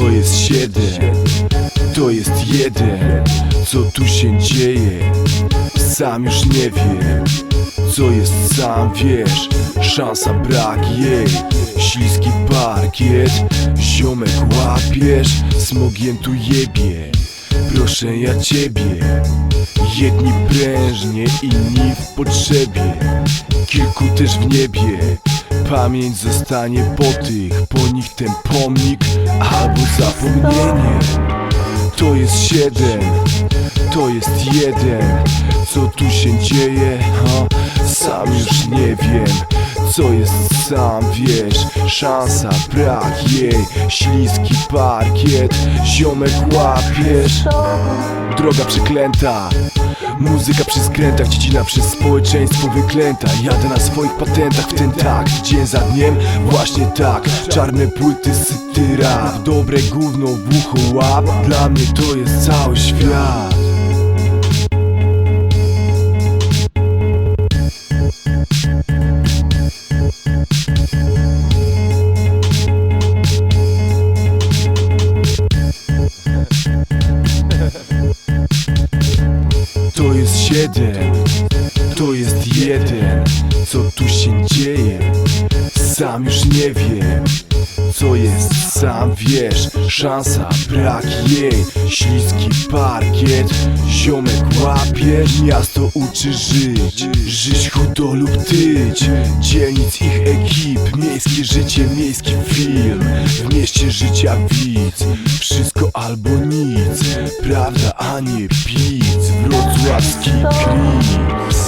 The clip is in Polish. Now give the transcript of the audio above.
jest siedem. To jest jeden. Co tu się dzieje? Sam już nie wiem. Co jest sam wiesz? Szansa brak jej. Śliski parkiet. Ziomek łapiesz. Smogiem tu jebie. Proszę ja ciebie. Jedni prężnie, inni w potrzebie. Kilku też w niebie. Pamięć zostanie po tych Nich ten pomnik Albo zapomnienie To jest siedem To jest jeden Co tu się dzieje? Ha? Sam już nie wiem co jest sam wiesz Szansa brak jej Śliski parkiet Ziomek łapiesz. Droga przeklęta Muzyka przy skrętach, dziedzina przez społeczeństwo wyklęta. Jadę na swoich patentach w ten tak Dzień za dniem, właśnie tak. Czarne płyty, syty rap Dobre gówno w łap. Dla mnie to jest cały świat Siedem, to jest jeden Co tu się dzieje? Sam już nie wiem Co jest. Sam wiesz Szansa brak jej. Śliski parkiet Ziomek łapiesz Miasto uczy żyć Żyć chudo lub tyć. Dzielnic ich ekip Miejskie życie, miejski film. W mieście życia widz Wszystko albo nic Prawda, a nie pic Wrocławski klips